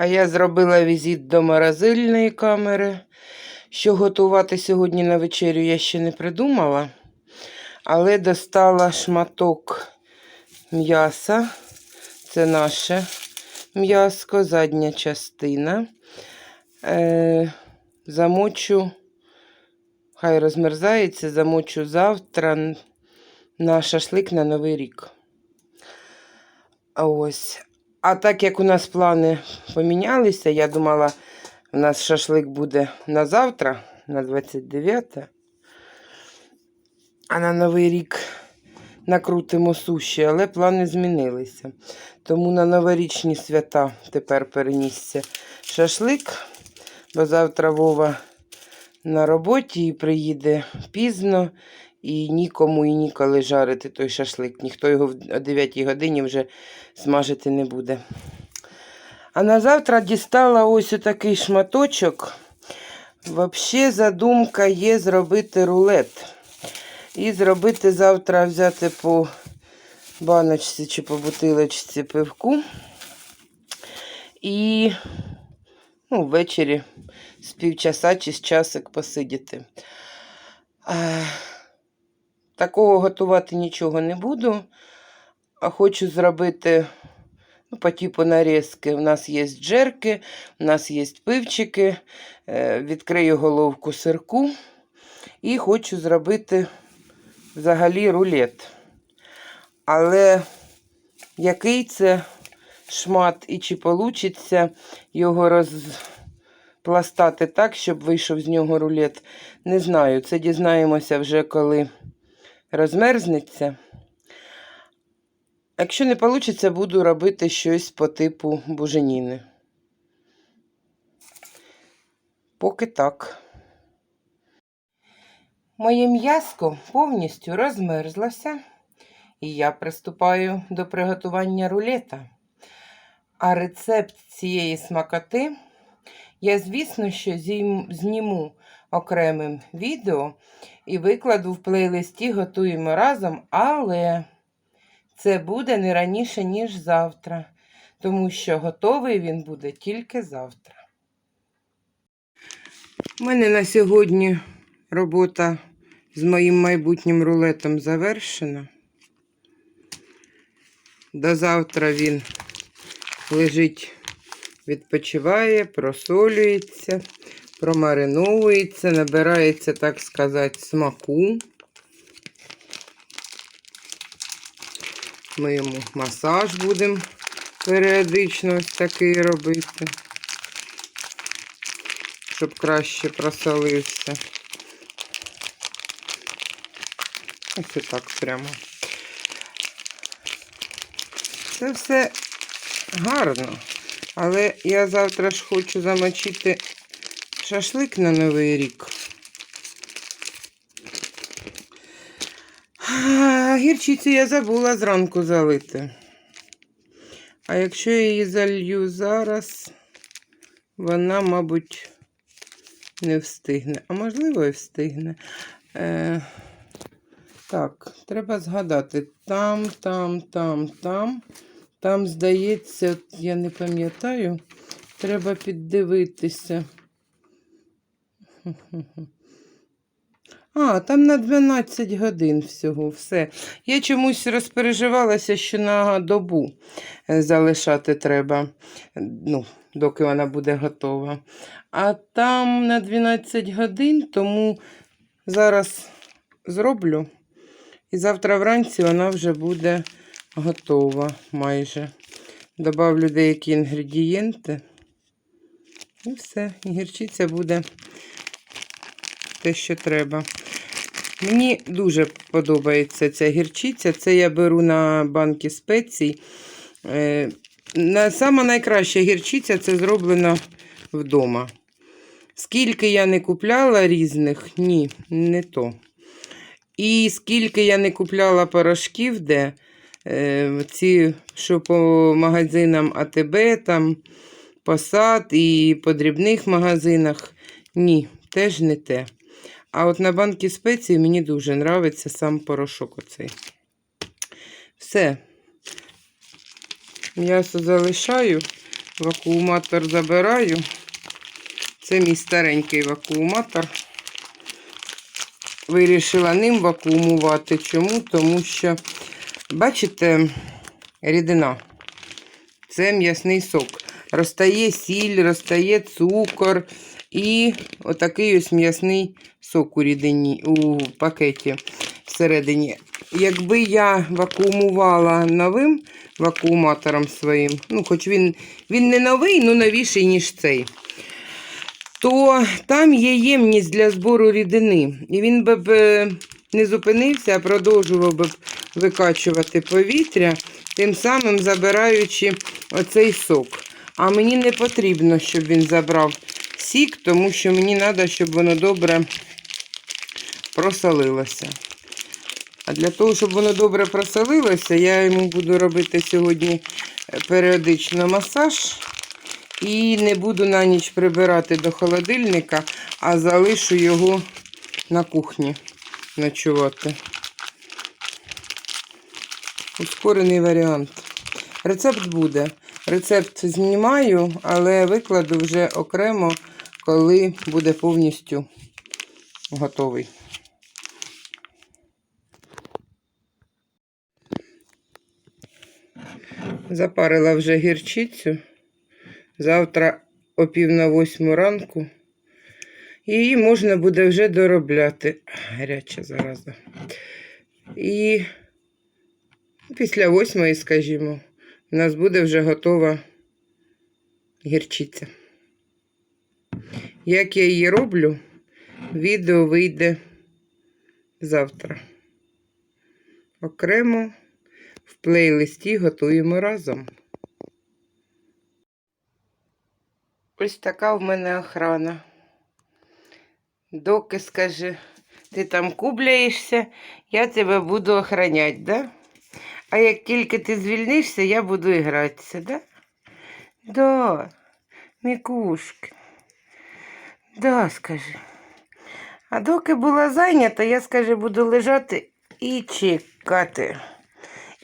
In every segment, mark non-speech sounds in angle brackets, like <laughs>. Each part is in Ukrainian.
А я зробила візит до морозильної камери. Що готувати сьогодні на вечерю, я ще не придумала. Але достала шматок м'яса. Це наше м'яско, задня частина. Е, замочу, хай розмерзається, замочу завтра на шашлик на Новий рік. А ось. А так як у нас плани помінялися, я думала, у нас шашлик буде на завтра, на 29. А на Новий рік накрутимо суші, але плани змінилися. Тому на новорічні свята тепер перенісся шашлик, бо завтра Вова на роботі і приїде пізно, і нікому і ніколи жарити той шашлик. Ніхто його о 9 годині вже смажити не буде. А на завтра дістала ось отакий шматочок. Взагалі задумка є зробити рулет. І зробити завтра взяти по баночці чи по бутилочці пивку. І ну, ввечері з півчаса чи з часик посидіти. Такого готувати нічого не буду. А хочу зробити ну, по типу нарізки. У нас є джерки, у нас є пивчики. Е, відкрию головку сирку. І хочу зробити взагалі рулет. Але який це шмат і чи вийде його розпластати так, щоб вийшов з нього рулет, не знаю. Це дізнаємося вже коли розмерзнеться. Якщо не вийде, буду робити щось по типу буженіни. Поки так. Моє м'яско повністю розмерзлося, і я приступаю до приготування рулета. А рецепт цієї смакоти я, звісно, що зніму окремим відео і викладу в плейлисті Готуємо разом, але це буде не раніше, ніж завтра, тому що готовий він буде тільки завтра. У мене на сьогодні робота з моїм майбутнім рулетом завершена. До завтра він лежить, відпочиває, просолюється, промариновується, набирається, так сказати, смаку. Ми йому масаж будемо періодично ось такий робити, щоб краще просолився. Ось так прямо. Це все гарно. Але я завтра ж хочу замочити шашлик на Новий рік. Гірчицю я забула зранку залити. А якщо я її залью зараз, вона, мабуть, не встигне. А можливо, і встигне. Е, так, треба згадати. Там, там, там, там. Там, здається, я не пам'ятаю, треба піддивитися. <laughs> А, там на 12 годин всього все. Я чомусь розпереживалася, що на добу е, залишати треба, ну, доки вона буде готова. А там на 12 годин, тому зараз зроблю. І завтра вранці вона вже буде готова майже. Добавлю деякі інгредієнти. І все. І гірчиця буде те, що треба. Мені дуже подобається ця гірчиця. Це я беру на банки спецій. Е, Сама найкраща гірчиця це зроблена вдома. Скільки я не купляла різних, ні, не то. І скільки я не купляла порошків, де е, ці, що по магазинам АТБ, там, посад і по дрібних магазинах, ні, теж не те. А от на банки спеції мені дуже подобається сам порошок оцей. Все. М'ясо залишаю. Вакууматор забираю. Це мій старенький вакууматор. Вирішила ним вакуумувати. Чому? Тому що, бачите, рідина. Це м'ясний сок. Розтає сіль, розтає цукор і отакий ось м'ясний сок у рідині, у пакеті всередині. Якби я вакуумувала новим вакууматором своїм, ну, хоч він, він не новий, ну новіший, ніж цей, то там є ємність для збору рідини. І він би е, не зупинився, а продовжував би викачувати повітря, тим самим забираючи оцей сок. А мені не потрібно, щоб він забрав сік, тому що мені треба, щоб воно добре просолилося. А для того, щоб воно добре просолилося, я йому буду робити сьогодні е, періодично масаж. І не буду на ніч прибирати до холодильника, а залишу його на кухні ночувати. Ускорений варіант. Рецепт буде. Рецепт знімаю, але викладу вже окремо, коли буде повністю готовий. Запарила вже гірчицю. Завтра о пів на восьму ранку. Її можна буде вже доробляти. Гаряча зараза. І після восьмої, скажімо, у нас буде вже готова гірчиця. Як я її роблю, відео вийде завтра. Окремо в плейлисті готуємо разом. Ось така в мене охрана. Доки скажи, ти там кубляєшся, я тебе буду охраняти, да? А як тільки ти звільнишся, я буду гратися, да? Да, Мікушки. Да, скажи. А доки була зайнята, я, скажи, буду лежати і чекати.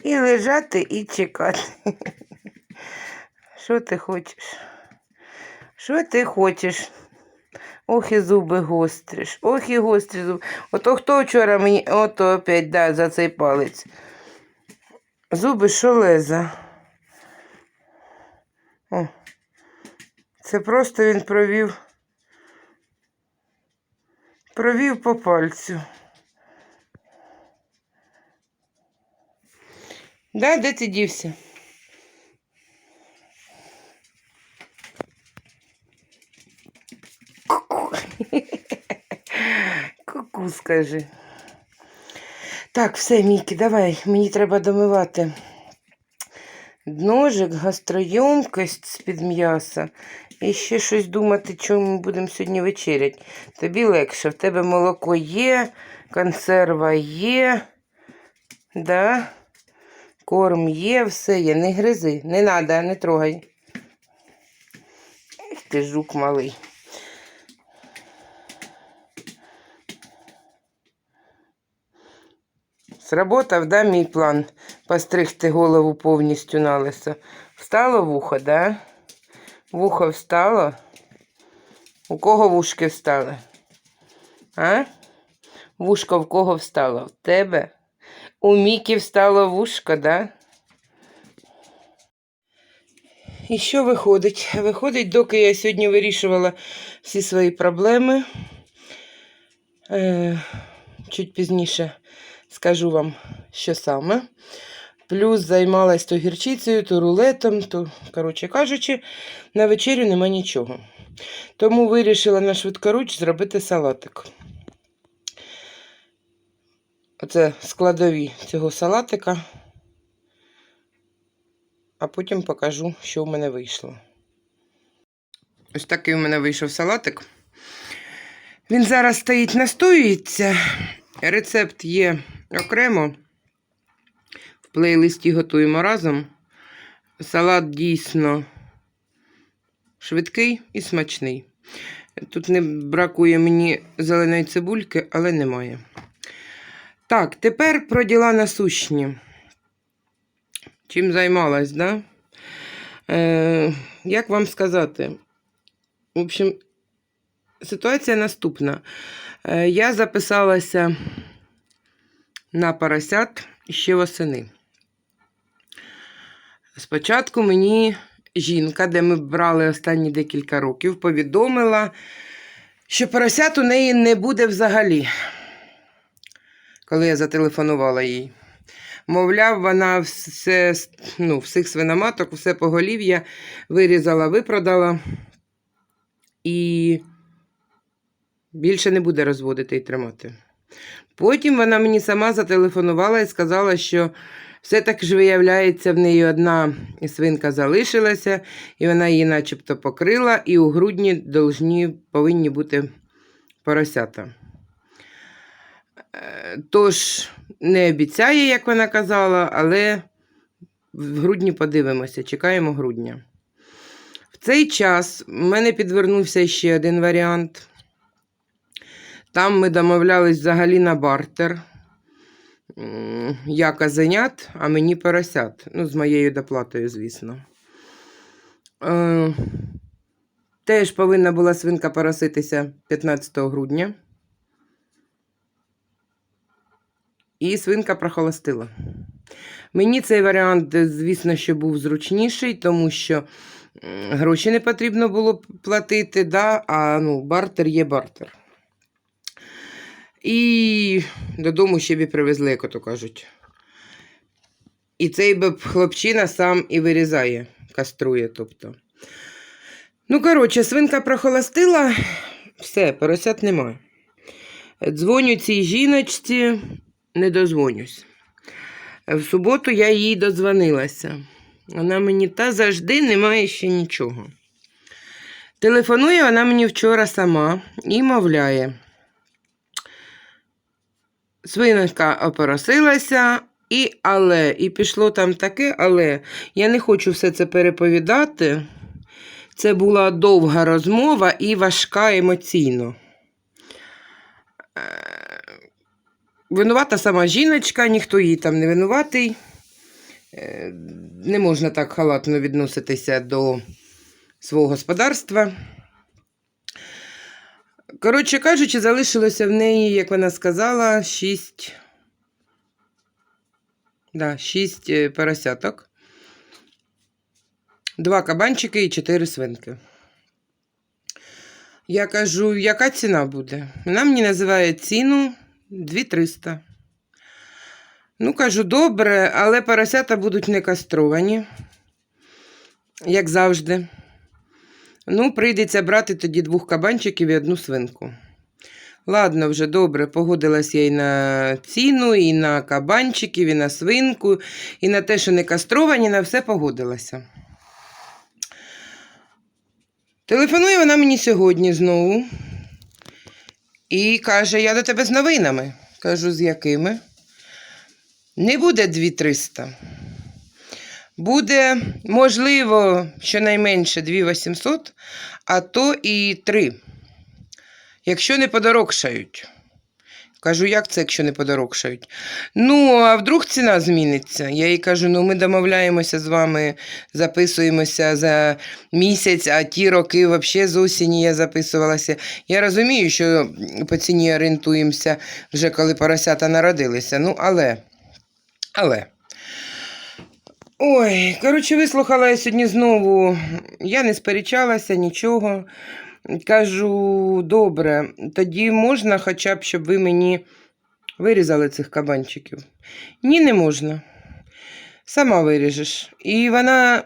І лежати, і чекати. Що ти хочеш? Що ти хочеш? Ох і зуби гостриш. Ох і гострі зуби. Ото хто вчора мені ото опять да, за цей палець. Зуби що леза. О. Це просто він провів. Провів по пальцю. Да, де ти дівся? Ку-ку. Скажи. Так, все, Мікі, давай, мені треба домивати. Ножик, гастройомкость з-під м'яса. І ще щось думати, чому ми будемо сьогодні вечеряти. Тобі легше, в тебе молоко є, консерва є. Да? Корм є, все є. Не гризи, не треба, не трогай. Ех ти жук малий. Сработав, да, мій план постригти голову повністю на лисо. Встало вухо, да? Вухо встало? У кого вушки встали? А? Вушко в кого встало? В тебе? У Мікі встало вушко, да? І що виходить? Виходить, доки я сьогодні вирішувала всі свої проблеми. Е, чуть пізніше скажу вам, що саме. Плюс займалась то гірчицею, то рулетом, то, коротше кажучи, на вечерю нема нічого. Тому вирішила на швидкоруч зробити салатик. Оце складові цього салатика. А потім покажу, що в мене вийшло. Ось такий у мене вийшов салатик. Він зараз стоїть, настоюється. Рецепт є окремо. В плейлисті готуємо разом. Салат дійсно швидкий і смачний. Тут не бракує мені зеленої цибульки, але немає. Так, тепер про діла насущні. Чим займалась, да? Е, як вам сказати? В общем, ситуація наступна. Е, Я записалася на поросят ще восени. Спочатку мені жінка, де ми брали останні декілька років, повідомила, що поросят у неї не буде взагалі, коли я зателефонувала їй. Мовляв, вона все, ну, всіх свиноматок, все поголів'я вирізала, випродала і більше не буде розводити і тримати. Потім вона мені сама зателефонувала і сказала, що все так ж виявляється, в неї одна свинка залишилася, і вона її начебто покрила, і у грудні должні, повинні бути поросята. Е, Тож не обіцяє, як вона казала, але в грудні подивимося, чекаємо грудня. В цей час в мене підвернувся ще один варіант. Там ми домовлялись взагалі на бартер. Я казенят, а мені поросят. Ну, з моєю доплатою, звісно. Е, теж повинна була свинка пороситися 15 грудня. І свинка прохолостила. Мені цей варіант, звісно, що був зручніший, тому що гроші не потрібно було платити, да? а ну, бартер є бартер. І додому ще б привезли, як ото кажуть. І цей би хлопчина сам і вирізає, каструє, тобто. Ну, коротше, свинка прохолостила, все, поросят немає. Дзвоню цій жіночці, не дозвонюсь. В суботу я їй дозвонилася. Вона мені та завжди немає ще нічого. Телефонує вона мені вчора сама і мовляє. Свиночка опоросилася, і але, і пішло там таке, але я не хочу все це переповідати. Це була довга розмова і важка емоційно. Е, Винувата сама жіночка, ніхто їй там не винуватий. Е, Не можна так халатно відноситися до свого господарства. Коротше кажучи, залишилося в неї, як вона сказала, шість. Да, шість е, поросяток. Два кабанчики і чотири свинки. Я кажу, яка ціна буде? Вона мені називає ціну 2300. Ну, кажу, добре, але поросята будуть не кастровані, як завжди. Ну, прийдеться брати тоді двох кабанчиків і одну свинку. Ладно, вже добре, погодилась я і на ціну, і на кабанчиків, і на свинку, і на те, що не кастровані, на все погодилася. Телефонує вона мені сьогодні знову і каже: Я до тебе з новинами. Кажу, з якими? Не буде 2300. Буде, можливо, щонайменше 2800, а то і 3. Якщо не подорожчають. Кажу, як це, якщо не подорожчають? Ну, а вдруг ціна зміниться? Я їй кажу: ну ми домовляємося з вами, записуємося за місяць, а ті роки взагалі з осені я записувалася. Я розумію, що по ціні орієнтуємося вже коли поросята народилися. Ну, але. Але. Ой, коротше, вислухала я сьогодні знову. Я не сперечалася, нічого. Кажу, добре, тоді можна хоча б, щоб ви мені вирізали цих кабанчиків. Ні, не можна. Сама виріжеш. І вона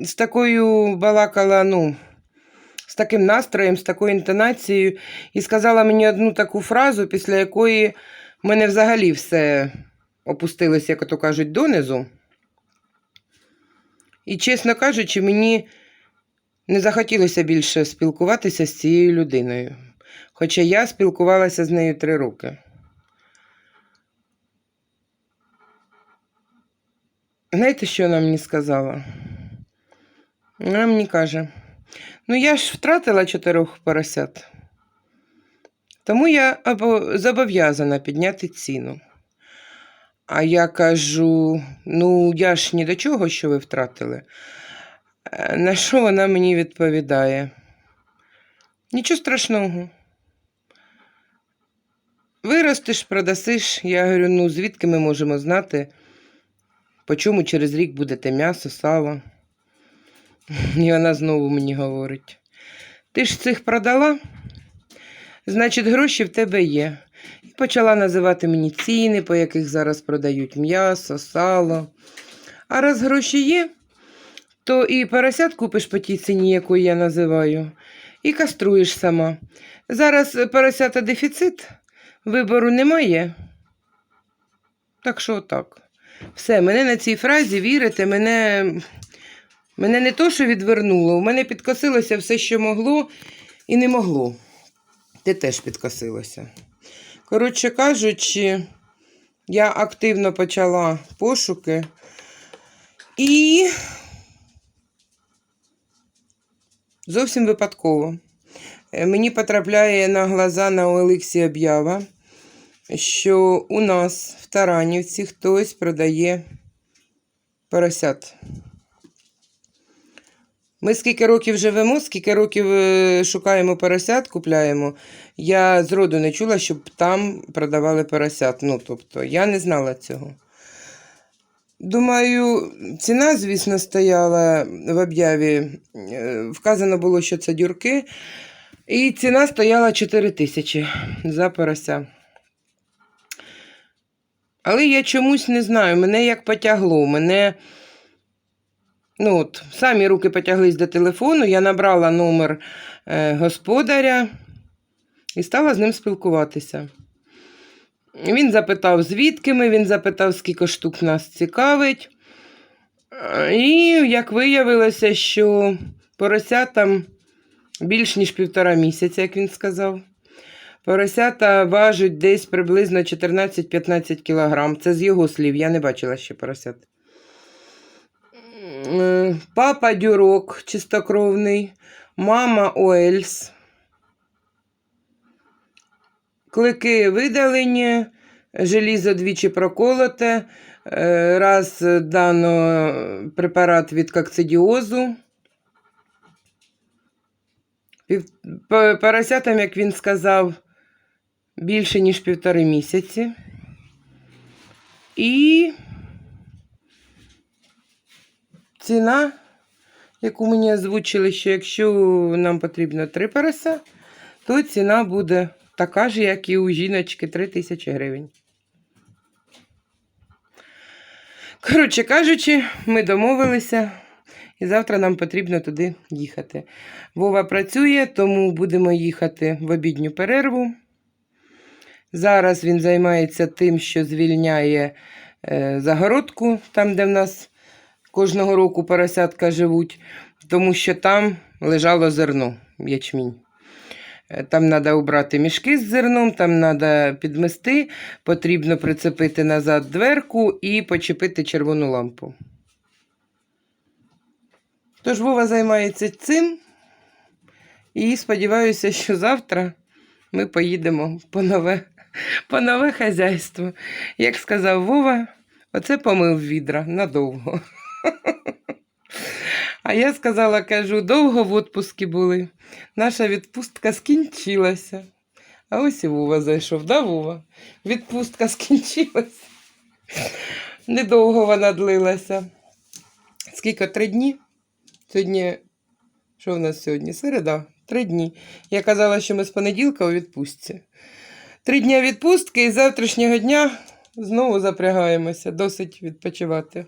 з такою балакала, ну, з таким настроєм, з такою інтонацією, і сказала мені одну таку фразу, після якої мене взагалі все опустилося, як то кажуть, донизу. І, чесно кажучи, мені не захотілося більше спілкуватися з цією людиною. Хоча я спілкувалася з нею три роки. Знаєте, що вона мені сказала? Вона мені каже: ну я ж втратила чотирьох поросят, тому я зобов'язана підняти ціну. А я кажу: ну, я ж ні до чого, що ви втратили. Е, На що вона мені відповідає? Нічого страшного. Виростеш, продасиш. Я говорю, ну звідки ми можемо знати, по чому через рік будете м'ясо, сало. І вона знову мені говорить: ти ж цих продала? Значить, гроші в тебе є. І почала називати мені ціни, по яких зараз продають м'ясо, сало. А раз гроші є, то і поросят купиш по тій ціні, яку я називаю, і каструєш сама. Зараз поросята дефіцит, вибору немає. Так що так. Все, мене на цій фразі вірите, мене, мене не то, що відвернуло, у мене підкосилося все, що могло, і не могло. Ти теж підкосилося. Коротше кажучи, я активно почала пошуки. І зовсім випадково. Е, Мені потрапляє на глаза на Олексі об'ява, що у нас в Таранівці хтось продає поросят. Ми скільки років живемо, скільки років е, шукаємо поросят, купляємо. Я зроду не чула, щоб там продавали поросят. Ну, тобто, я не знала цього. Думаю, ціна, звісно, стояла в об'яві. Е, Вказано було, що це дюрки. І ціна стояла 4 тисячі за порося. Але я чомусь не знаю, мене як потягло. Мене, ну от, самі руки потяглись до телефону, я набрала номер е, господаря і стала з ним спілкуватися. Він запитав, звідки ми, він запитав, скільки штук нас цікавить. Е, І як виявилося, що поросятам більш ніж півтора місяця, як він сказав. Поросята важать десь приблизно 14-15 кілограм. Це з його слів, я не бачила ще поросят. Е, Папа дюрок чистокровний, мама Уельс. Клики видалені, желізо двічі проколоте, е, раз дано препарат від кокцидіозу. Поросятам, як він сказав, більше, ніж півтори місяці. І ціна, яку мені озвучили, що якщо нам потрібно три порося, то ціна буде така ж, як і у жіночки 3 тисячі гривень. Коротше кажучи, ми домовилися, і завтра нам потрібно туди їхати. Вова працює, тому будемо їхати в обідню перерву. Зараз він займається тим, що звільняє е, загородку, там, де в нас кожного року поросятка живуть, тому що там лежало зерно, ячмінь. Е, Там треба убрати мішки з зерном, там треба підмести, потрібно прицепити назад дверку і почепити червону лампу. Тож Вова займається цим. І сподіваюся, що завтра ми поїдемо по нове, по нове хазяйство. Як сказав Вова, оце помив відра надовго. <laughs> А я сказала, кажу, довго в відпустці були. Наша відпустка скінчилася. А ось і Вова зайшов, да, Вова? Відпустка <laughs> скінчилася. Недовго вона длилася. Скільки? Три дні? Сьогодні, що в нас сьогодні? Середа. Три дні. Я казала, що ми з понеділка у відпустці. Три дні відпустки і з завтрашнього дня знову запрягаємося, досить відпочивати.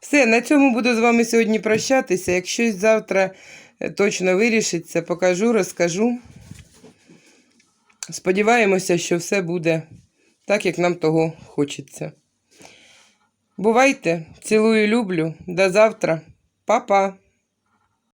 Все, на цьому буду з вами сьогодні прощатися. Якщо завтра е, точно вирішиться, покажу, розкажу. Сподіваємося, що все буде так, як нам того хочеться. Бувайте, цілую, люблю. До завтра. Па-па!